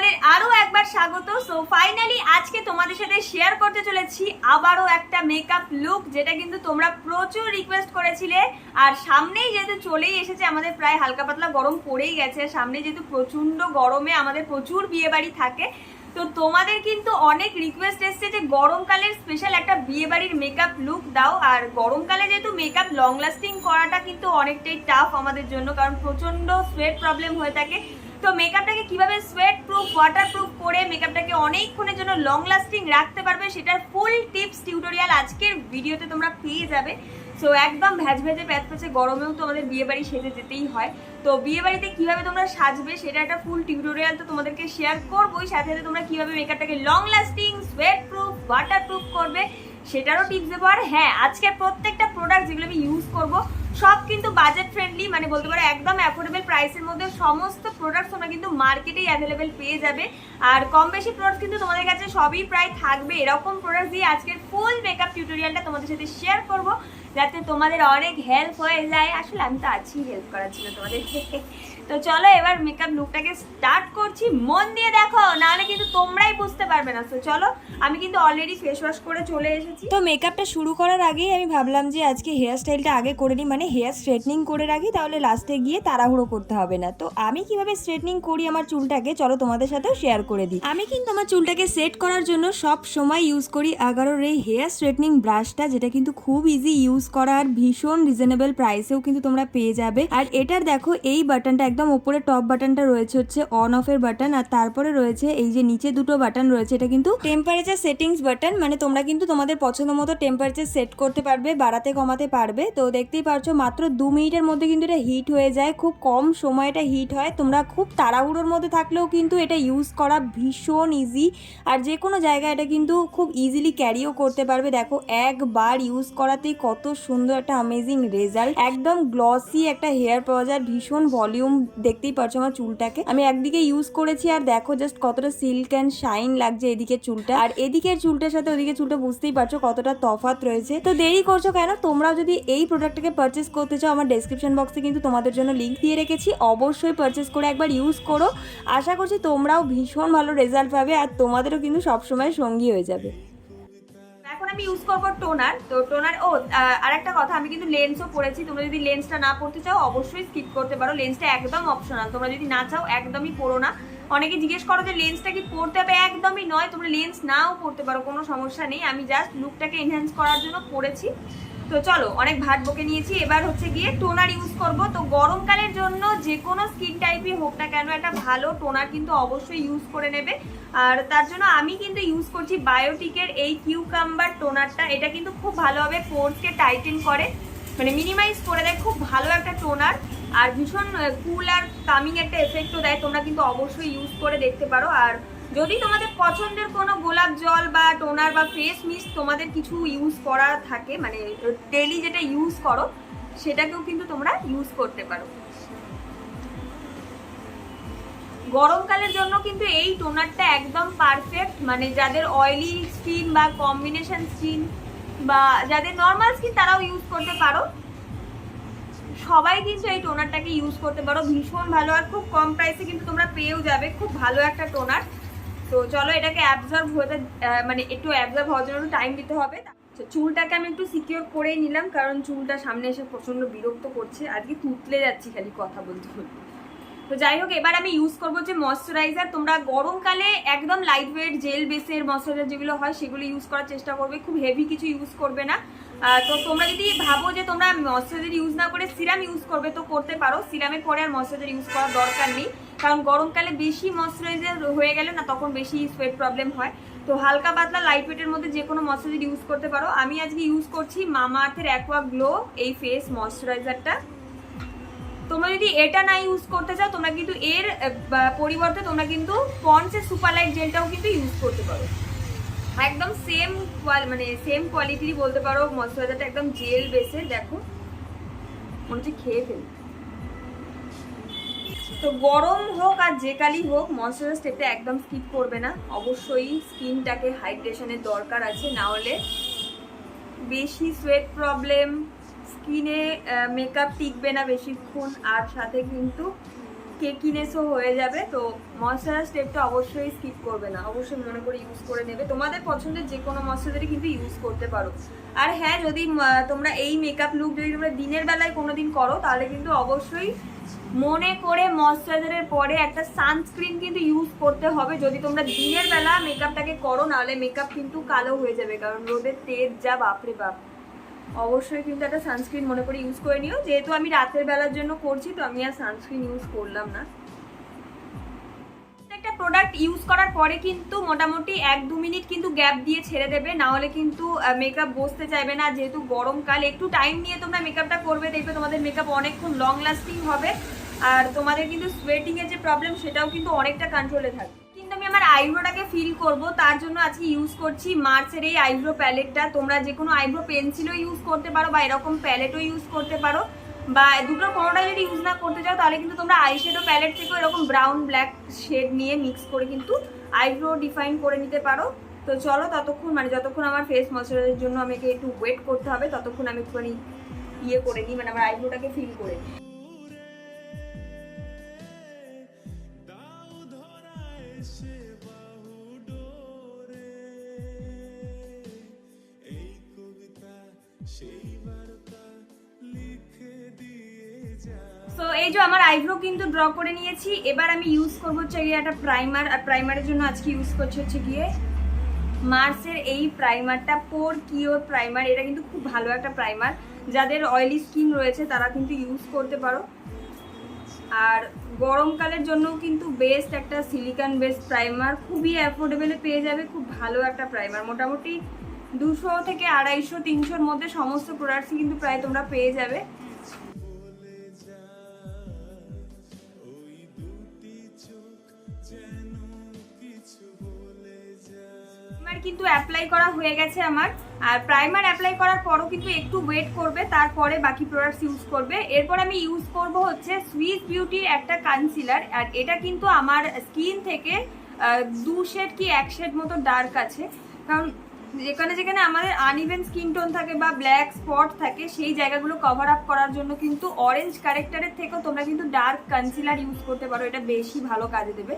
তোমাদের আরও একবার স্বাগত। সো ফাইনালি আজকে তোমাদের সাথে শেয়ার করতে চলেছি আবারও একটা মেকআপ লুক যেটা কিন্তু তোমরা প্রচুর রিকোয়েস্ট করেছিলে। আর সামনেই যেহেতু চলেই এসেছে, আমাদের প্রায় হালকা পাতলা গরম পড়েই গেছে। সামনে যেহেতু প্রচণ্ড গরমে আমাদের প্রচুর বিয়ে বাড়ি থাকে। তো তোমাদের কিন্তু অনেক রিকোয়েস্ট এসছে যে গরমকালের স্পেশাল একটা বিয়ে বাড়ির মেকআপ লুক দাও। আর গরমকালে যেহেতু মেকআপ লং লাস্টিং করাটা কিন্তু অনেকটাই টাফ আমাদের জন্য, কারণ প্রচণ্ড সোয়েট প্রবলেম হয়ে থাকে। তো মেকআপটাকে কীভাবে সোয়েট প্রুফ ওয়াটার প্রুফ করে মেকআপটাকে অনেকক্ষণের জন্য লং লাস্টিং রাখতে পারবে, সেটার ফুল টিপস টিউটোরিয়াল আজকের ভিডিওতে তোমরা পেয়ে যাবে। সো একদম ভ্যাজ ভেজে প্যাচ প্যাচে গরমেও তো আমাদের বিয়ে বাড়ি সেজে যেতেই হয়। তো বিয়ে বাড়িতে কীভাবে তোমরা সাজবে, সেটা একটা ফুল টিউটোরিয়াল তো তোমাদেরকে শেয়ার করবোই। সাথে সাথে তোমরা কীভাবে মেকআপটাকে long lasting sweat proof water proof করবে, সেটারও টিপস দেবো। আর হ্যাঁ আজকের প্রত্যেকটা প্রোডাক্ট যেগুলো আমি ইউজ করব সব কিন্তু বাজেট ফ্রেন্ডলি মানে বলতে পারো একদম অ্যাফোর্ডেবল প্রাইসের মধ্যে সমস্ত প্রোডাক্ট তোমরা কিন্তু মার্কেটেই অ্যাভেলেবেল পেয়ে যাবে। আর কম বেশি প্রোডাক্ট কিন্তু তোমাদের কাছে সবই প্রায় থাকবে। এরকম প্রোডাক্ট দিয়ে আজকের ফুল মেকআপ টিউটোরিয়ালটা তোমাদের সাথে শেয়ার করব। যাতে তোমাদের অনেক হেল্প হয়ে যায়। আসলে আমি তো আছি হেল্প করার ছিল তোমাদের। তো চলো এবার মেকআপ লুকটাকে স্টার্ট করছি। মন দিয়ে দেখো, নাহলে কিন্তু তোমরাই বুঝতে পারবে না। তো চলো, আমি কিন্তু অলরেডি ফেস ওয়াশ করে চলে এসেছি। তো মেকআপটা শুরু করার আগেই আমি ভাবলাম যে আজকে হেয়ার স্টাইলটা আগে করে নিই মানে হেয়ার স্ট্রেটনিং করে রাখি, তাহলে লাস্টে গিয়ে তাড়াহুড়ো করতে হবে না। তো আমি কীভাবে স্ট্রেটনিং করি আমার চুলটাকে, চলো তোমাদের সাথেও শেয়ার করে দিই। আমি কিন্তু আমার চুলটাকে সেট করার জন্য সব সময় ইউজ করি এগারোর এই হেয়ার স্ট্রেটনিং ব্রাশটা যেটা কিন্তু খুব ইজি ইউজ করার ভীষণ রিজনেবল প্রাইসেও কিন্তু তোমরা পেয়ে যাবে। আর এটার দেখো, এই বাটনটা একদম উপরে টপ বাটনটা রয়েছে হচ্ছে অন অফের বাটন আর তারপরে রয়েছে এই যে নিচে দুটো বাটন রয়েছে, এটা কিন্তু টেম্পারেচার সেটিংস বাটন মানে তোমরা কিন্তু তোমাদের পছন্দ মতো টেম্পারেচার সেট করতে পারবে, বাড়াতে কমাতে পারবে। তো দেখতেই পারছ মাত্র দু মিনিটের মধ্যে কিন্তু এটা হিট হয়ে যায়, খুব কম সময় এটা হিট হয়। তোমরা খুব তাড়াহুড়োর মধ্যে থাকলেও কিন্তু এটা ইউজ করা ভীষণ ইজি আর যে কোনো জায়গায় এটা কিন্তু খুব ইজিলি ক্যারিও করতে পারবে। দেখো একবার ইউজ করাতেই কত সুন্দর একটা অ্যামেজিং রেজাল্ট একদম গ্লসি একটা হেয়ার পাওয়া যায় ভীষণ ভলিউম দেখতেই পারছ আমার চুলটাকে। আমি একদিকে ইউজ করেছি আর দেখো জাস্ট কতটা সিল্ক অ্যান্ড শাইন লাগছে এদিকে চুলটা। আর এদিকের চুলটার সাথে ওদিকে চুলটা বুঝতেই পারছ কতটা তফাৎ রয়েছে। তো দেরি করছ কেন? তোমরাও যদি এই প্রোডাক্টটাকে পারচেস করতে চাও, আমার ডেসক্রিপশন বক্সে কিন্তু তোমাদের জন্য লিঙ্ক দিয়ে রেখেছি। অবশ্যই পারচেস করে একবার ইউজ করো। আশা করছি তোমরাও ভীষণ ভালো রেজাল্ট পাবে আর তোমাদেরও কিন্তু সবসময় সঙ্গী হয়ে যাবে। আমি ইউজ করব টোনার তো টোনার ও আর একটা কথা, আমি কিন্তু লেন্সও পরেছি, তোমরা যদি লেন্সটা না পড়তে চাও, অবশ্যই স্কিপ করতে পারো। লেন্সটা একদম অপশনাল তোমরা যদি না চাও, একদমই পড়ো না। অনেকে জিজ্ঞেস করো যে লেন্সটা কি পড়তে হবে? একদমই নয়, তোমরা লেন্স নাও পড়তে পারো, কোনো সমস্যা নেই। আমি জাস্ট লুকটাকে এনহ্যান্স করার জন্য পড়েছি তো চলো, অনেক ভাত বকে নিয়েছি। এবার হচ্ছে গিয়ে টোনার ইউজ করব। তো গরমকালের জন্য যে কোনো স্কিন টাইপই হোক না কেন, একটা ভালো টোনার কিন্তু অবশ্যই ইউজ করে নেবে। আর তার জন্য আমি কিন্তু ইউজ করছি বায়োটিকের এই কিউকাম্বার টোনারটা। এটা কিন্তু খুব ভালোভাবে পোর্সকে টাইটেন করে। মানে মিনিমাইজ করে দেয়, খুব ভালো একটা টোনার। আর ভীষণ কুল আর কামিং একটা এফেক্টও দেয়। তোমরা কিন্তু অবশ্যই ইউজ করে দেখতে পারো। আর যদি তোমাদের পছন্দের কোনো গোলাপ জল বা টোনার বা ফেস মিস্ট তোমাদের কিছু ইউজ করা থাকে মানে ডেলি যেটা ইউজ করো, সেটাকেও কিন্তু তোমরা ইউজ করতে পারো। গরমকালের জন্য কিন্তু এই টোনারটা একদম পারফেক্ট মানে যাদের অয়েলি স্কিন বা কম্বিনেশন স্কিন বা যাদের নর্মাল স্কিন তারাও ইউজ করতে পারো। সবাই কিন্তু এই টোনারটাকে ইউজ করতে পারো। ভীষণ ভালো আর খুব কম প্রাইসে কিন্তু তোমরা পেয়েও যাবে। খুব ভালো একটা টোনার। তো চলো এটাকে অ্যাবজর্ব হতে মানে একটু অ্যাবজর্ব হওয়ার জন্য টাইম দিতে হবে। চুলটাকে আমি একটু সিকিওর করেই নিলাম, কারণ চুলটা সামনে এসে প্রচণ্ড বিরক্ত করছে। আজকে তুতলে যাচ্ছি খালি কথা বলতে বলতে। তো যাই হোক, এবার আমি ইউজ করব যে ময়শ্চারাইজার তোমরা গরমকালে একদম লাইট ওয়েট জেল বেসের ময়শ্চারাইজার যেগুলো হয়, সেগুলো ইউজ করার চেষ্টা করবে। খুব হেভি কিছু ইউজ করবে না। তো তোমরা যদি ভাবো যে তোমরা ময়শ্চারাইজার ইউজ না করে সিরাম ইউজ করবে, তো করতে পারো। সিরামের পরে আর ময়শ্চারাইজার ইউজ করার দরকার নেই। কারণ গরমকালে বেশি ময়শ্চারাইজার হয়ে গেলে না তখন বেশি সোয়েট প্রবলেম হয়। তো হালকা পাতলা লাইট ওয়েটের মধ্যে যে কোনো ময়শ্চারাইজার ইউজ করতে পারো। আমি আজকে ইউজ করছি মামা আর্থের অ্যাকোয়া গ্লো এই ফেস ময়শ্চারাইজারটা তোমরা যদি এটা না ইউজ করতে চাও, তোমরা কিন্তু এর পরিবর্তে তোমরা কিন্তু পন্সের সুপার লাইট জেলটাও কিন্তু ইউজ করতে পারো। একদম সেম মানে সেম কোয়ালিটিরই বলতে পারো ময়শ্চারাইজারটা একদম জেল বেসে দেখো। মনে হচ্ছে খেয়ে ফেলি। তো গরম হোক আর যে কালই হোক ময়শ্চারাইজার স্টেপটা একদম স্কিপ করবে না। অবশ্যই স্কিনটাকে হাইড্রেশনের দরকার আছে, না হলে বেশি সোয়েট প্রবলেম স্কিনে মেকআপ টিকবে না বেশিক্ষণ, আর সাথে কিন্তু কেকিনেসও হয়ে যাবে। তো ময়শ্চারাইজার স্টেপটা অবশ্যই স্কিপ করবে না। অবশ্যই মনে করে ইউজ করে নেবে। তোমাদের পছন্দের যে কোনো ময়শ্চারাইজারই কিন্তু ইউজ করতে পারো। আর হ্যাঁ যদি তোমরা এই মেকআপ লুক যদি তোমরা দিনের বেলায় কোনোদিন করো, তাহলে কিন্তু অবশ্যই মনে করে ময়শ্চারাইজারের পরে একটা সানস্ক্রিন কিন্তু ইউজ করতে হবে। যদি তোমরা দিনের বেলা মেকআপটাকে করো, নাহলে মেকআপ কিন্তু কালো হয়ে যাবে, কারণ রোদের তেজ, যা বাপরে বাপ। অবশ্যই কিন্তু একটা সানস্ক্রিন মনে করে ইউজ করে নিও। যেহেতু আমি রাতের বেলার জন্য করছি, তো আমি আর সানস্ক্রিন ইউজ করলাম না। একটা প্রোডাক্ট ইউজ করার পরে কিন্তু মোটামুটি এক দু মিনিট কিন্তু গ্যাপ দিয়ে ছেড়ে দেবে। না হলে কিন্তু মেকআপ বসতে চাইবে না। যেহেতু গরমকাল, একটু টাইম নিয়ে তোমরা মেকআপটা করবে। দেখবে তোমাদের মেকআপ অনেকক্ষণ লং লাস্টিং হবে। আর তোমাদের কিন্তু সোয়েটিং এর যে প্রবলেম সেটাও কিন্তু অনেকটা কন্ট্রোলে থাকবে। কিন্তু আমি আমার আইব্রোটাকে ফিল করব। তার জন্য আজকে ইউজ করছি মার্চের এই আইব্রো প্যালেটটা তোমরা যে কোনো আইব্রো পেন্সিলও ইউজ করতে পারো বা এরকম প্যালেটও ইউজ করতে পারো। বা দুটো কোনোটা যদি ইউজ না করতে চাও, তাহলে কিন্তু তোমরা আইশ্যাডো প্যালেট থেকেও এরকম ব্রাউন ব্ল্যাক শেড নিয়ে মিক্স করে কিন্তু আইব্রো ডিফাইন করে নিতে পারো। তো চলো ততক্ষণ মানে যতক্ষণ আমার ফেস ময়শ্চারাইজারের জন্য আমাকে একটু ওয়েট করতে হবে, ততক্ষণ আমি একটুখানি ইয়ে করে নিই মানে আমার আইব্রোটাকে ফিল করে নিই। আমার আইব্রো কিন্তু ড্র করে নিয়েছি। এবার আমি ইউজ করব হচ্ছে গিয়ে একটা প্রাইমার আর প্রাইমারের জন্য আজকে ইউজ করছি হচ্ছে গিয়ে মার্সের এই প্রাইমারটা পোর কিওর প্রাইমার এটা কিন্তু খুব ভালো একটা প্রাইমার যাদের অয়েলি স্কিন রয়েছে, তারা কিন্তু ইউজ করতে পারো। আর গরমকালের জন্য কিন্তু বেস্ট একটা সিলিকন বেস্ট প্রাইমার খুবই অ্যাফোর্ডেবলে পেয়ে যাবে, খুব ভালো একটা প্রাইমার মোটামুটি দুশো থেকে আড়াইশো, তিনশোর মধ্যে সমস্ত প্রোডাক্টসই কিন্তু প্রায় তোমরা পেয়ে যাবে। কিন্তু অ্যাপ্লাই করা হয়ে গেছে আমার। আর প্রাইমার অ্যাপ্লাই করার পরও কিন্তু একটু ওয়েট করবে, তারপরে বাকি প্রোডাক্টস ইউজ করবে। এরপর আমি ইউজ করব হচ্ছে সুইস বিউটির একটা কনসিলার আর এটা কিন্তু আমার স্কিন থেকে দু শেড কি এক শেড মতো ডার্ক আছে। কারণ যেখানে যেখানে আমাদের আনইভেন স্কিন টোন থাকে বা ব্ল্যাক স্পট থাকে, সেই জায়গাগুলো কভার আপ করার জন্য কিন্তু অরেঞ্জ কারেক্টারের থেকেও তোমরা কিন্তু ডার্ক কনসিলার ইউজ করতে পারো। এটা বেশি ভালো কাজে দেবে।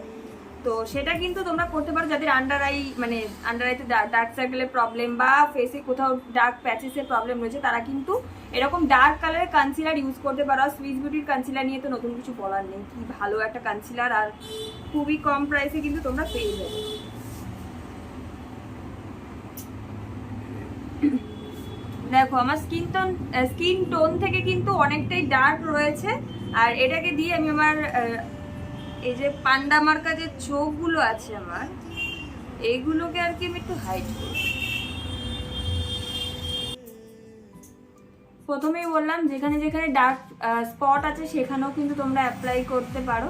তো সেটা কিন্তু তোমরা করতে পারো যাদের আন্ডার আই মানে আন্ডার আইতে ডার্ক সার্কেলের প্রবলেম বা ফেসে কোথাও ডার্ক প্যাচেসের প্রবলেম রয়েছে, তারা কিন্তু এরকম ডার্ক কালারের কনসিলার ইউজ করতে পারো। সুইস বিউটির কনসিলার নিয়ে তো নতুন কিছু বলার নেই। কি ভালো একটা কনসিলার আর খুবই কম প্রাইসে কিন্তু তোমরা পেয়ে যাবে। দেখো, আমার স্কিন টোন স্কিন টোন থেকে কিন্তু অনেকটাই ডার্ক রয়েছে। আর এটাকে দিয়ে আমি আমার এই যে পান্ডা মার্কা যে চোখগুলো আছে আমার, এইগুলোকে আর কি আমি একটু হাইড করব প্রথমেই বললাম, যেখানে যেখানে ডার্ক স্পট আছে, সেখানেও কিন্তু তোমরা অ্যাপ্লাই করতে পারো।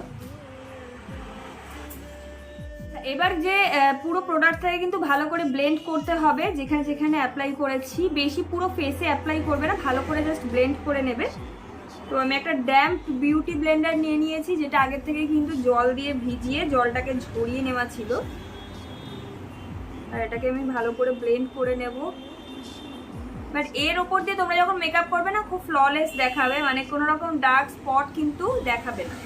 এবার যে পুরো প্রোডাক্টটাকে কিন্তু ভালো করে ব্লেন্ড করতে হবে, যেখানে যেখানে অ্যাপ্লাই করেছি। বেশি পুরো ফেসে অ্যাপ্লাই করবে না, ভালো করে জাস্ট ব্লেন্ড করে নেবে। তো আমি একটা ড্যাম্প বিউটি ব্লেন্ডার নিয়ে নিয়েছি, যেটা আগের থেকে কিন্তু জল দিয়ে ভিজিয়ে জলটাকে ঝরিয়ে নেওয়া ছিল। আর এটাকে আমি ভালো করে ব্লেন্ড করে নেব। বাট এর ওপর দিয়ে তোমরা যখন মেকআপ করবে না, খুব ফ্ললেস দেখাবে। মানে কোনো রকম ডার্ক স্পট কিন্তু দেখাবে না।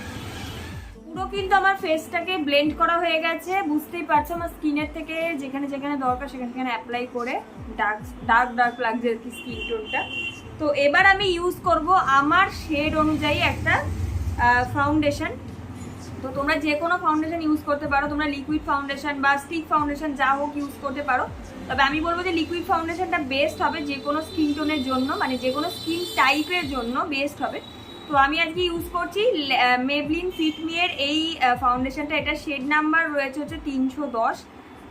পুরো কিন্তু আমার ফেসটাকে ব্লেন্ড করা হয়ে গেছে। বুঝতেই পারছ, আমার স্কিনের থেকে যেখানে যেখানে দরকার সেখানে সেখানে অ্যাপ্লাই করে ডার্ক ডার্ক ডার্ক লাগছে আর কি স্কিন টোনটা তো এবার আমি ইউজ করব আমার শেড অনুযায়ী একটা ফাউন্ডেশন তো তোমরা যে কোনো ফাউন্ডেশন ইউজ করতে পারো, তোমরা লিকুইড ফাউন্ডেশন বা স্টিক ফাউন্ডেশন যা হোক ইউজ করতে পারো। তবে আমি বলব যে লিকুইড ফাউন্ডেশনটা বেস্ট হবে যে কোনো স্কিন টোনের জন্য মানে যে কোনো স্কিন টাইপের জন্য বেস্ট হবে। তো আমি আজকে ইউজ করছি মেবলিন ফিটমিয়ের এই ফাউন্ডেশনটা এটা শেড নাম্বার রয়েছে হচ্ছে তিনশো দশ।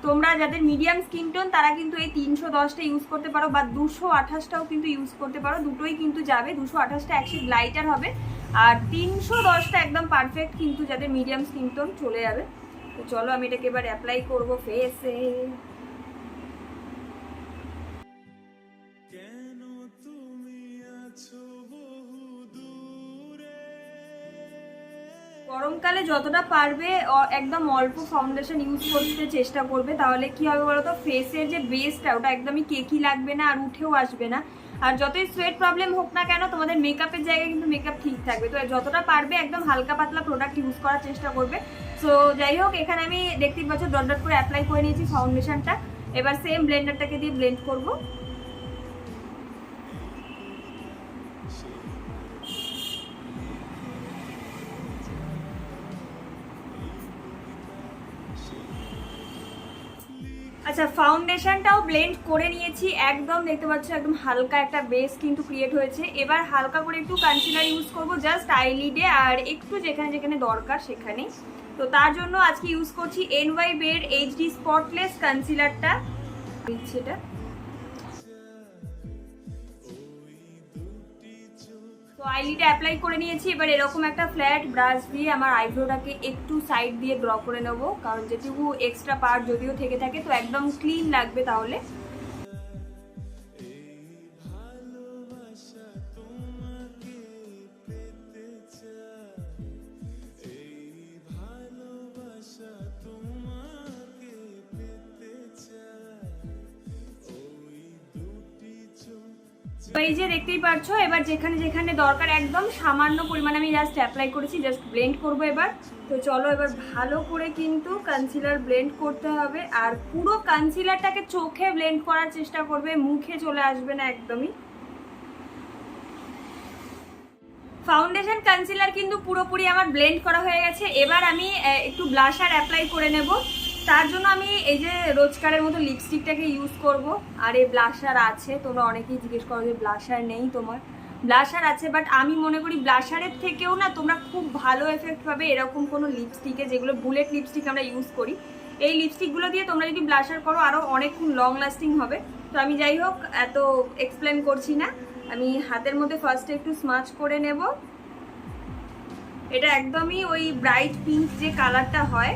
তোমরা যাদের মিডিয়াম স্কিন টোন তারা কিন্তু এই তিনশো দশটা ইউজ করতে পারো বা দুশো আঠাশটাও কিন্তু ইউজ করতে পারো। দুটোই কিন্তু যাবে। দুশো আঠাশটা একশো লাইটার হবে। আর তিনশো দশটা একদম পারফেক্ট কিন্তু যাদের মিডিয়াম স্কিন টোন চলে যাবে। তো চলো আমি এটাকে এবার অ্যাপ্লাই করব ফেসে গরমকালে যতটা পারবে একদম অল্প ফাউন্ডেশন ইউজ করতে চেষ্টা করবে। তাহলে কি হবে বলতো? ফেসের যে বেসটা ওটা একদমই কেকি লাগবে না আর উঠেও আসবে না। আর যতই সোয়েট প্রবলেম হোক না কেন, তোমাদের মেকআপের জায়গায় কিন্তু মেকআপ ঠিক থাকবে। তো যতটা পারবে, একদম হালকা পাতলা প্রোডাক্ট ইউজ করার চেষ্টা করবে। সো যাই হোক, এখানে আমি দেখতেই পাচ্ছ ডট ডট করে অ্যাপ্লাই করে নিয়েছি ফাউন্ডেশনটা এবার সেম ব্লেন্ডারটাকে দিয়ে ব্লেন্ড করব। আচ্ছা ফাউন্ডেশনটাও ব্লেন্ড করে নিয়েছি। একদম দেখতে পাচ্ছ, একদম হালকা একটা বেস কিন্তু ক্রিয়েট হয়েছে। এবার হালকা করে একটু কনসিলার ইউজ করব জাস্ট আইলিডে আর একটু যেখানে যেখানে দরকার সেখানে। তো তার জন্য আজকে ইউজ করছি এন ওয়াই বেড এইচডি স্পটলেস কনসিলারটা দিচ্ছি এটা। আইলিটা অ্যাপ্লাই করে নিয়েছি। এবার এরকম একটা ফ্ল্যাট ব্রাশ দিয়ে আমার আইব্রোটাকে একটু সাইড দিয়ে ড্র করে নেব। কারণ যেটুকু এক্সট্রা পার্ট যদিও থেকে থাকে, তো একদম ক্লিন লাগবে তাহলে। তো এই যে দেখতেই পারছ, এবার যেখানে যেখানে দরকার একদম সামান্য পরিমাণে আমি জাস্ট অ্যাপ্লাই করেছি জাস্ট ব্লেন্ড করব এবার। তো চলো এবার ভালো করে কিন্তু কনসিলার ব্লেন্ড করতে হবে, আর পুরো কনসিলারটাকে চোখে ব্লেন্ড করার চেষ্টা করবে, মুখে চলে আসবে না একদমই। ফাউন্ডেশন কনসিলার কিন্তু পুরোপুরি আমার ব্লেন্ড করা হয়ে গেছে, এবার আমি একটু ব্লাশার অ্যাপ্লাই করে নেব। তার জন্য আমি এই যে রোজকারের মতো লিপস্টিকটাকে ইউজ করব। আর এই ব্লাশার আছে, তোমরা অনেকেই জিজ্ঞেস করো যে ব্লাশার নেই তোমার। ব্লাশার আছে বাট আমি মনে করি ব্লাশারের থেকেও না তোমরা খুব ভালো এফেক্ট পাবে এরকম কোনো লিপস্টিকে যেগুলো বুলেট লিপস্টিক আমরা ইউজ করি। এই লিপস্টিকগুলো দিয়ে তোমরা যদি ব্লাশার করো আরও অনেকক্ষণ লং লাস্টিং হবে। তো আমি যাই হোক, এত এক্সপ্লেন করছি না। আমি হাতের মধ্যে ফার্স্টে একটু স্মাচ করে নেব। এটা একদমই ওই ব্রাইট পিঙ্ক যে কালারটা হয়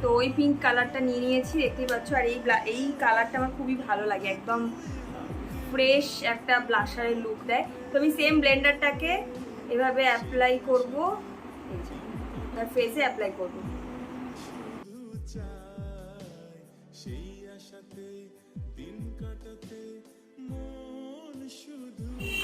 তো ওই পিঙ্ক কালারটা নিয়ে নিয়েছি, দেখতেই পাচ্ছ। আর এই এই কালারটা আমার খুবই ভালো লাগে, একদম ফ্রেশ একটা ব্লাশারের লুক দেয়। তো আমি সেম ব্লেন্ডারটাকে এভাবে অ্যাপ্লাই করব। ফেসে অ্যাপ্লাই করব।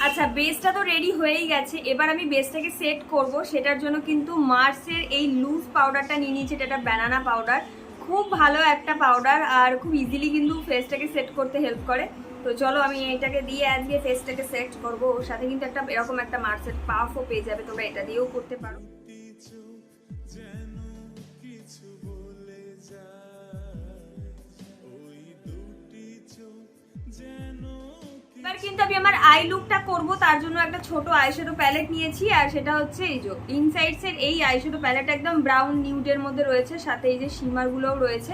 আচ্ছা বেসটা তো রেডি হয়েই গেছে। এবার আমি বেসটাকে সেট করব। সেটার জন্য কিন্তু মার্সের এই লুজ পাউডারটা নিয়ে নিয়েছি এটা একটা ব্যানানা পাউডার খুব ভালো একটা পাউডার আর খুব ইজিলি কিন্তু ফেসটাকে সেট করতে হেল্প করে। তো চলো, আমি এটাকে দিয়ে আজকে ফেসটাকে সেট করব। ওর সাথে কিন্তু একটা এরকম একটা মার্সের পাফও পেয়ে যাবে, তোমরা এটা দিয়েও করতে পারো। কিন্তু আমি আমার আই লুকটা করব, তার জন্য একটা ছোট আইশ্যাডো প্যালেট নিয়েছি, আর সেটা হচ্ছে এই যে ইনসাইডস এর এই আইশ্যাডো প্যালেট একদম ব্রাউন নিউডের মধ্যে রয়েছে, সাথে এই যে শিমারগুলোও রয়েছে।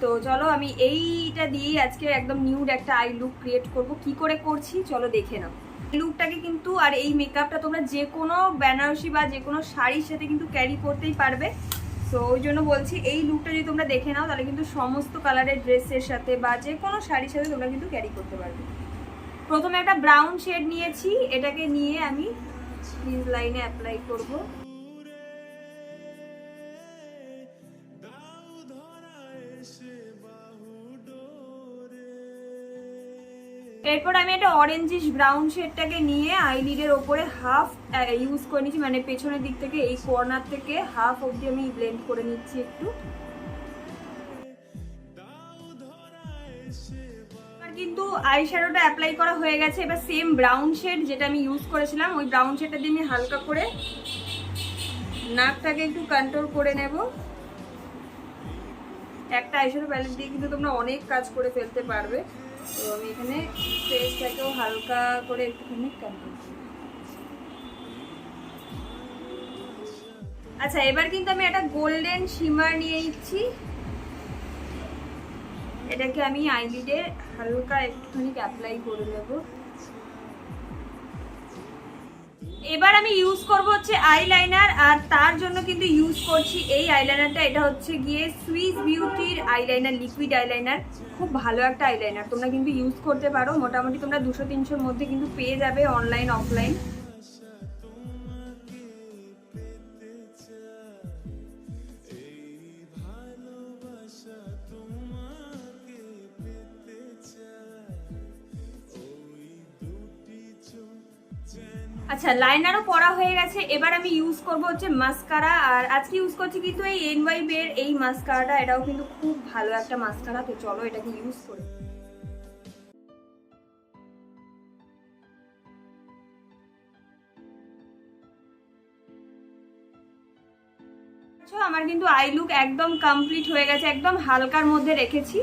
তো চলো আমি এইটা দিয়েই আজকে একদম নিউড একটা আই লুক ক্রিয়েট করব। কি করে করছি? চলো দেখে নাও। লুকটাকে কিন্তু, আর এই মেকআপটা তোমরা যে কোনো বেনারসি বা যে কোনো শাড়ির সাথে কিন্তু ক্যারি করতেই পারবে। তো ওই জন্য বলছি, এই লুকটা যদি তোমরা দেখে নাও, তাহলে কিন্তু সমস্ত কালারের ড্রেসের সাথে বা যে কোনো শাড়ির সাথে তোমরা কিন্তু ক্যারি করতে পারবে। প্রথমে একটা ব্রাউন শেড নিয়েছি, এটাকে নিয়ে আমি স্লিভ লাইনে অ্যাপ্লাই করব। এরপর আমি একটা অরেঞ্জিশ ব্রাউন শেডটাকে নিয়ে আইলিডের ওপরে হাফ ইউজ করে নিচ্ছি মানে পেছনের দিক থেকে, এই কর্নার থেকে হাফ অবধি আমি ব্লেন্ড করে নিচ্ছি একটু। কিন্তু আই শ্যাডোটা অ্যাপ্লাই করা হয়ে গেছে। এবার সেম ব্রাউন শেড যেটা আমি ইউজ করেছিলাম, ওই ব্রাউন শেডটা দিয়ে আমি হালকা করে নাকটাকে একটু কন্ট্রোল করে নেব। একটা আইশ্যাডো প্যালেট দিয়ে কিন্তু তোমরা অনেক কাজ করে ফেলতে পারবে। তো আমি এখানে ফেসটাকেও হালকা করে একটুখানি কন্ট্রোল আচ্ছা এবার কিন্তু আমি একটা গোল্ডেন শিমার নিয়ে নিচ্ছি। এটাকে আমি আইলিডে হালকা একটুখানি অ্যাপ্লাই করে নেব। এবার আমি ইউজ করব হচ্ছে আইলাইনার আর তার জন্য কিন্তু ইউজ করছি এই আইলাইনারটা এটা হচ্ছে গিয়ে সুইস বিউটির আইলাইনার লিকুইড আইলাইনার খুব ভালো একটা আইলাইনার তোমরা কিন্তু ইউজ করতে পারো। মোটামুটি তোমরা দুশো তিনশোর মধ্যে কিন্তু পেয়ে যাবে অনলাইন অফলাইন আচ্ছা লাইনারও পরা হয়ে গেছে। এবার আমি ইউজ করব হচ্ছে মাস্কারা আর আজকে ইউজ করছি কিন্তু এই এন ওয়াই এর এই মাস্কারাটা এটাও কিন্তু খুব ভালো একটা মাস্কারা তো চলো এটাকে ইউজ করি। আমার কিন্তু আই লুক একদম কমপ্লিট হয়ে গেছে, একদম হালকার মধ্যে রেখেছি।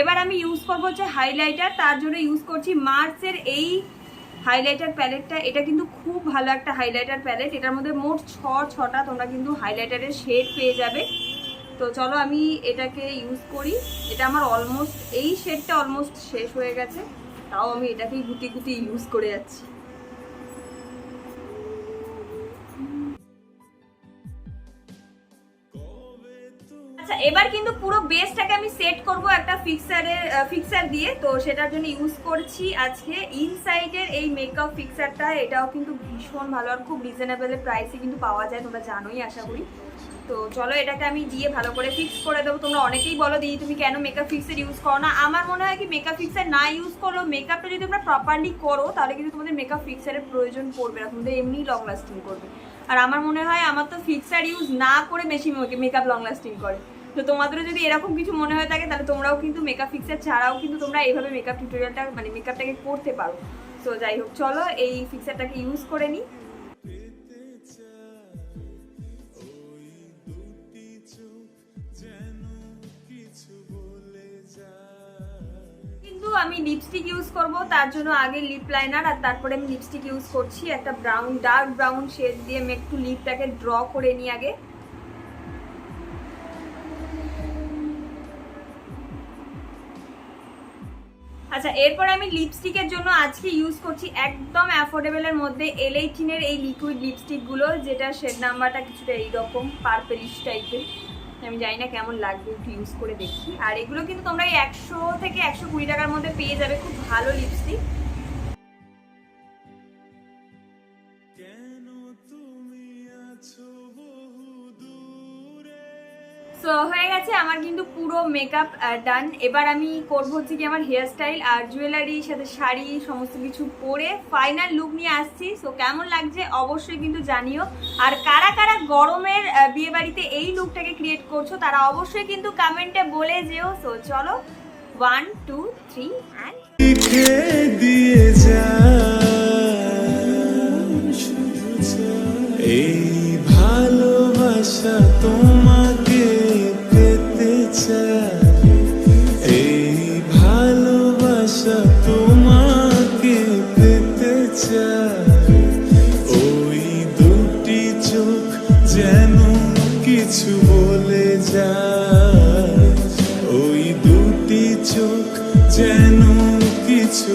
এবার আমি ইউজ করব হচ্ছে হাইলাইটার তার জন্য ইউজ করছি মার্সের এই হাইলাইটার প্যালেটটা এটা কিন্তু খুব ভালো একটা হাইলাইটার প্যালেট এটার মধ্যে মোট ছ, ছটা তোমরা কিন্তু হাইলাইটারের শেড পেয়ে যাবে। তো চলো আমি এটাকে ইউজ করি। এটা আমার অলমোস্ট এই শেডটা অলমোস্ট শেষ হয়ে গেছে। তাও আমি এটাকেই গুটি গুটি ইউজ করে যাচ্ছি। এবার কিন্তু পুরো বেসটাকে আমি সেট করব একটা ফিক্সারের ফিক্সার দিয়ে। তো সেটার জন্য ইউজ করছি আজকে। ইনসাইডের এই মেকআপ ফিক্সারটা এটাও কিন্তু ভীষণ ভালো আর খুব রিজনেবল প্রাইসে কিন্তু পাওয়া যায়, তোমরা জানোই, আশা করি। তো চলো এটাকে আমি দিয়ে ভালো করে ফিক্স করে দেবো। তোমরা অনেকেই বলো, দিদি, তুমি কেন মেকআপ ফিক্সার ইউজ করো না? আমার মনে হয় কি মেকআপ ফিক্সার না ইউজ করলেও মেকআপটা যদি তোমরা প্রপারলি করো, তাহলে কিন্তু তোমাদের মেকআপ ফিক্সারের প্রয়োজন পড়বে না। তোমাদের এমনি লং লাস্টিং করবে। আর আমার মনে হয়, আমার তো ফিক্সার ইউজ না করে বেশি মেকআপ লং লাস্টিং করে। তো তোমাদেরও যদি এরকম কিছু মনে হয়ে থাকে, তাহলে তোমরাও কিন্তু মেকআপ ফিক্সার ছাড়াও কিন্তু তোমরা এইভাবে মেকআপ টিউটোরিয়ালটা মানে মেকআপটাকে করতে পারো। তো যাই হোক, চলো এই ফিক্সারটাকে ইউজ করে নিই আমি লিপস্টিক ইউজ করব, তার জন্য আগে লিপ লাইনার আর তারপরে আমি লিপস্টিক ইউজ করছি। একটা ব্রাউন ডার্ক ব্রাউন শেড দিয়ে আমি একটু লিপটাকে ড্র করে নিই আগে। আচ্ছা এরপর আমি লিপস্টিকের জন্য আজকে ইউজ করছি একদম অ্যাফোর্ডেবলের মধ্যে এল এইটিনের এই লিকুইড লিপস্টিকগুলো যেটা শেড নাম্বারটা কিছুটা এইরকম পার্পেলিশ টাইপের আমি জানি না কেমন লাগবে একটু ইউজ করে দেখি। আর এগুলো কিন্তু তোমরা এই একশো থেকে একশো কুড়ি টাকার মধ্যে পেয়ে যাবে, খুব ভালো লিপস্টিক হয়ে গেছে, আমার কিন্তু পুরো মেকআপ ডান এবার আমি করব হচ্ছে কি আমার হেয়ার স্টাইল আর জুয়েলারি সাথে শাড়ি, সমস্ত কিছু পরে ফাইনাল লুক নিয়ে আসছি। সো কেমন লাগছে অবশ্যই কিন্তু জানিও। আর কারা কারা গরমের বিয়ে বাড়িতে এই লুকটাকে ক্রিয়েট করছ, তারা অবশ্যই কিন্তু কমেন্টে বলে যেও। সো চলো ওয়ান টু থ্রি অ্যান্ড এই ভালোবাসা পেতে চাই এই ভালোবাসা তোমাকে ওই দুটি চোখ যেন কিছু বলে ওই দুটি চোখ যেন কিছু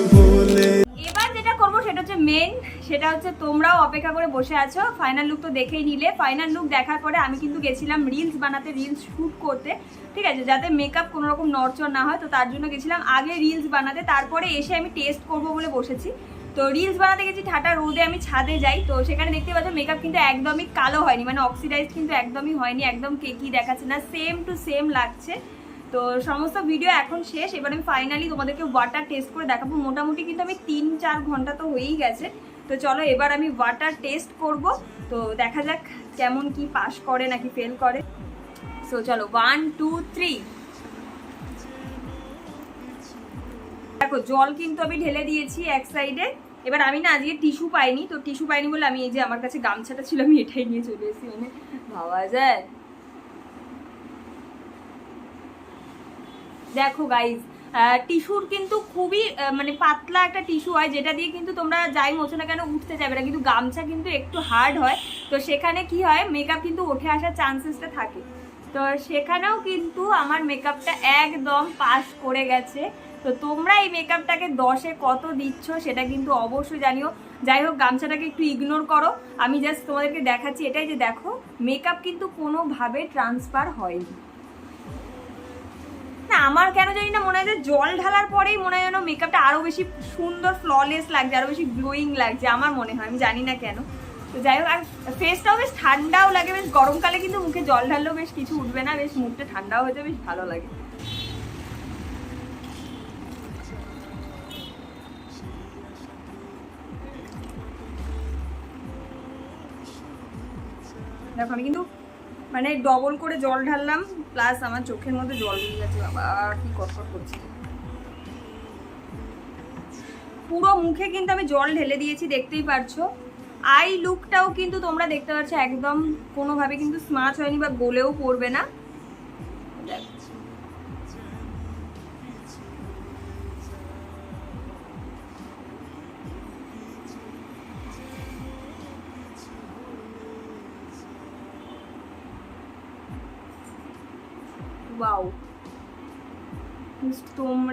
মেন সেটা হচ্ছে তোমরাও অপেক্ষা করে বসে আছো। ফাইনাল লুক তো দেখেই নিলে। ফাইনাল লুক দেখার পরে আমি কিন্তু গেছিলাম রিলস বানাতে রিলস শ্যুট করতে। ঠিক আছে? যাতে মেকআপ কোনো রকম নড়চড় না হয়, তো তার জন্য গেছিলাম আগে রিলস বানাতে। তারপরে এসে আমি টেস্ট করব বলে বসেছি। তো রিলস বানাতে গেছি ঠাটা রোদে, আমি ছাদে যাই। তো সেখানে দেখতে পাচ্ছ মেকআপ কিন্তু একদমই কালো হয়নি। মানে অক্সিডাইজ কিন্তু একদমই হয়নি, একদম কেকি দেখাচ্ছে না। সেম টু সেম লাগছে। তো সমস্ত ভিডিও এখন শেষ। এবার আমি ফাইনালি তোমাদেরকে ওয়াটার টেস্ট করে দেখাবো। মোটামুটি কিন্তু আমি তিন চার ঘণ্টা তো হয়েই গেছে। তো চলো এবার আমি ওয়াটার টেস্ট করব। তো দেখা যাক কেমন কি পাস করে নাকি ফেল করে। সো চলো ওয়ান টু থ্রি দেখো, জল কিন্তু আমি ঢেলে দিয়েছি এক সাইডে এবার আমি না আজকে টিস্যু পাইনি। তো টিস্যু পাইনি বলে আমি এই যে আমার কাছে গামছাটা ছিল, আমি এটাই নিয়ে চলে এসেছি। মানে ভাবা যায়। দেখো গাইজ টিস্যুর কিন্তু খুবই মানে পাতলা একটা টিস্যু হয়, যেটা দিয়ে কিন্তু তোমরা যাই মোছো না কেন উঠতে যাবে না। কিন্তু গামছা কিন্তু একটু হার্ড হয়। তো সেখানে কি হয় মেকআপ কিন্তু উঠে আসার চান্সেসটা থাকে। তো সেখানেও কিন্তু আমার মেকআপটা একদম পাস করে গেছে। তো তোমরা এই মেকআপটাকে দশে কত দিচ্ছ সেটা কিন্তু অবশ্যই জানিও। যাই হোক, গামছাটাকে একটু ইগনোর করো। আমি জাস্ট তোমাদেরকে দেখাচ্ছি এটাই যে দেখো মেকআপ কিন্তু কোনোভাবে ট্রান্সফার হয়নি। আমার কেন জানি না মনে হয় যে জল ঢালার পরেই মনে হয় যেন মেকআপটা আরও বেশি সুন্দর ফ্ললেস লাগছে আরও বেশি গ্লোয়িং লাগছে, আমার মনে হয়, আমি জানি না কেন। তো যাই হোক, আর ফেসটাও বেশ ঠান্ডাও লাগে, বেশ গরমকালে কিন্তু মুখে জল ঢাললেও বেশ কিছু উঠবে না, বেশ মুখটা ঠান্ডাও হয়েছে, বেশ ভালো লাগে। দেখো, আমি কিন্তু মানে ডবল করে জল ঢাললাম প্লাস আমার চোখের মধ্যে জল দিয়ে গেছে, বাবা, কি কটকট করছে। পুরো মুখে কিন্তু আমি জল ঢেলে দিয়েছি, দেখতেই পারছ। আই লুকটাও কিন্তু তোমরা দেখতে পাচ্ছ একদম কোনোভাবে কিন্তু স্মাচ হয়নি বা গলেও পড়বে না।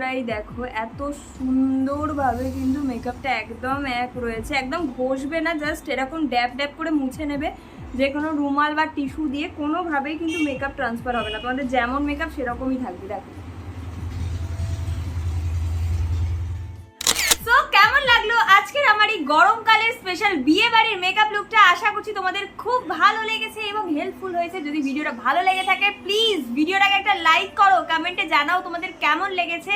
তোমরাই দেখো, এত সুন্দরভাবে কিন্তু মেকআপটা একদম এক রয়েছে। একদম ঘষবে না জাস্ট এরকম ড্যাপ ড্যাপ করে মুছে নেবে, যে কোনো রুমাল বা টিস্যু দিয়ে কোনোভাবেই কিন্তু মেকআপ ট্রান্সফার হবে না। তোমাদের যেমন মেকআপ সেরকমই থাকবে, দেখো। আজকের আমার এই গরমকালের স্পেশাল বিয়ে বাড়ির মেকআপ লুকটা আশা করছি তোমাদের খুব ভালো লেগেছে এবং হেল্পফুল হয়েছে। যদি ভিডিওটা ভালো লেগে থাকে প্লিজ ভিডিওটাকে একটা লাইক করো কমেন্টে জানাও তোমাদের কেমন লেগেছে।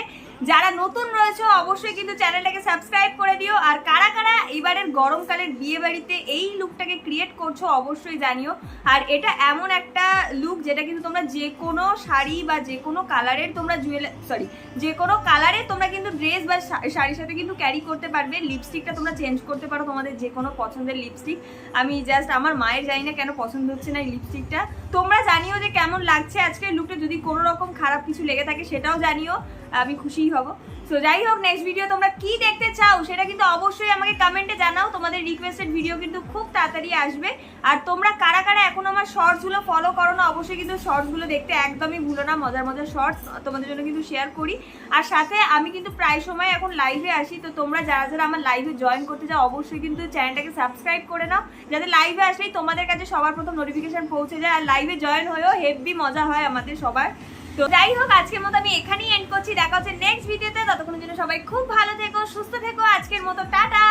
যারা নতুন রয়েছে, অবশ্যই কিন্তু চ্যানেলটাকে সাবস্ক্রাইব করে দিও। আর কারা কারা এবারের গরমকালের বিয়ে বাড়িতে এই লুকটাকে ক্রিয়েট করছ, অবশ্যই জানিও। আর এটা এমন একটা লুক যেটা কিন্তু তোমরা যে কোনো শাড়ি বা যে কোনো কালারের তোমরা জুয়েল সরি যে কোনো কালারে তোমরা কিন্তু ড্রেস বা শাড়ির সাথে কিন্তু ক্যারি করতে পারবে। লিপস্টিকটা তোমরা চেঞ্জ করতে পারো তোমাদের যে কোনো পছন্দের লিপস্টিক আমি জাস্ট আমার মায়ের জানি না কেন পছন্দ হচ্ছে না এই লিপস্টিকটা তোমরা জানিও যে কেমন লাগছে আজকের লুকটা যদি কোনো রকম খারাপ কিছু লেগে থাকে সেটাও জানিও। আমি খুশিই হব। সো যাই হোক নেক্সট ভিডিও তোমরা কি দেখতে চাও সেটা কিন্তু অবশ্যই আমাকে কমেন্টে জানাও। তোমাদের রিকোয়েস্টেড ভিডিও কিন্তু খুব তাড়াতাড়ি আসবে। আর তোমরা কারা কারা এখন আমার শর্টসগুলো ফলো করো না, অবশ্যই কিন্তু শর্টসগুলো দেখতে একদমই ভুলো না, মজার মজার শর্টস তোমাদের জন্য কিন্তু শেয়ার করি। আর সাথে আমি কিন্তু প্রায় সময় এখন লাইভে আসি, তো তোমরা যারা যারা আমার লাইভে জয়েন করতে চাও, অবশ্যই কিন্তু চ্যানেলটাকে সাবস্ক্রাইব করে নাও। যাতে লাইভে আসলেই তোমাদের কাছে সবার প্রথম নোটিফিকেশন পৌঁছে যায়। আর লাইভে জয়েন হয়েও হেভি মজা হয় আমাদের সবার। তো যাই হোক, আজকের মতো আমি এখানেই এন্ড করছি। দেখা হচ্ছে নেক্সট ভিডিওতে ততক্ষণের জন্য সবাই খুব ভালো থেকো, সুস্থ থেকো। আজকের মতো টাটা।